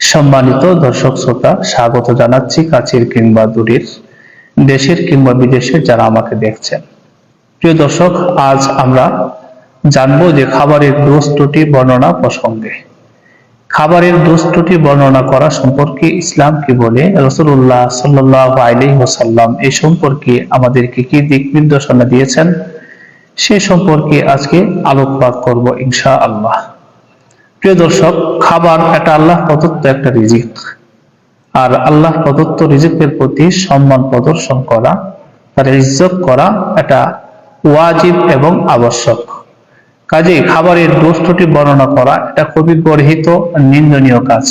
সম্মানিত দর্শক শ্রোতা, স্বাগত জানাচ্ছি কাছের কিংবা দূরের, দেশের কিংবা বিদেশের যারা আমাকে দেখছেন। প্রিয় দর্শক, আজ আমরা জানব যে খাবারের দোষ বর্ণনা প্রসঙ্গে। খাবারের দোষ বর্ণনা করা সম্পর্কে ইসলাম কি বলে? রসুল্লাহ সাল্লাহ ওসাল্লাম এই সম্পর্কে আমাদেরকে কি দিক নির্দেশনা দিয়েছেন? সে সম্পর্কে আজকে আলোকপাত করব ইনশা আল্লাহ প্রিয় দর্শক, খাবার এটা আল্লাহ প্রদত্ত একটা রিজিক। আর আল্লাহ প্রদত্ত রিজিকের প্রতি সম্মান প্রদর্শন করা, তার ইজ্জত করা এটা ওয়াজিব এবং আবশ্যক। কাজেই খাবারের দোষ ত্রুটি বর্ণনা করা এটা খুবই গর্হিত, নিন্দনীয় কাজ।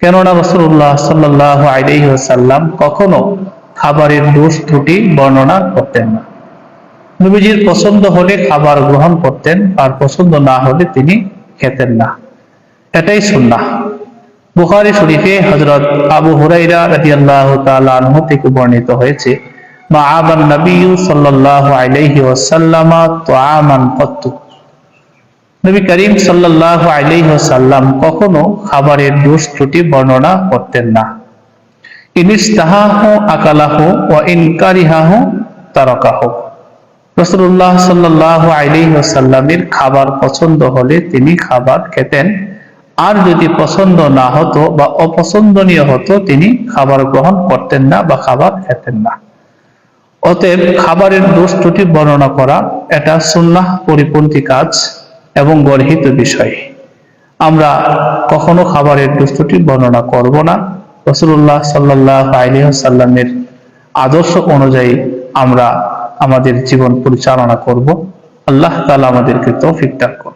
কেননা রসুল্লাহ সাল্লাহ আলাইসাল্লাম কখনো খাবারের দোষ ত্রুটি বর্ণনা করতেন না। নবীজির পছন্দ হলে খাবার গ্রহণ করতেন, আর পছন্দ না হলে তিনি খেতেন না। এটাই সুন্নাহ। বুখারি শরীফে হজরত আবু হুরাইরা রাদিয়াল্লাহু তাআলা আনহু থেকে বর্ণিত হয়েছে, মা আবান নবী সাল্লাল্লাহু আলাইহি ওয়াসাল্লাম তুআমান কত্তু। নবী করিম সাল্লাল্লাহু আলাইহি ওয়াসাল্লাম কখনো খাবারের দোষ ত্রুটি বর্ণনা করতেন না। ইনিস্তাহাহু আকালাহু ওয়া ইন কারিহাহু তারাকাহু। রাসূলুল্লাহ সাল্লাল্লাহু আলাইহি ওয়াসাল্লামের খাবার পছন্দ হলে তিনি খাবার খেতেন। আর যদি পছন্দ না হতো বা অপছন্দনীয় হতো, তিনি খাবার গ্রহণ করতেন না বা খাবার খেতেন না। অতএব খাবারের দোষ ত্রুটি বর্ণনা করা এটা সুন্নাহ পরিপন্থী কাজ। এবং গর্হিত বিষয়। আমরা কখনো খাবারের বস্তুটি বর্ণনা করব না। রসুল্লাহ সাল্লাহ আলিহাসাল্লামের আদর্শ অনুযায়ী আমরা আমাদের জীবন পরিচালনা করব। আল্লাহ তালা আমাদেরকে তৌফিক দান করুন।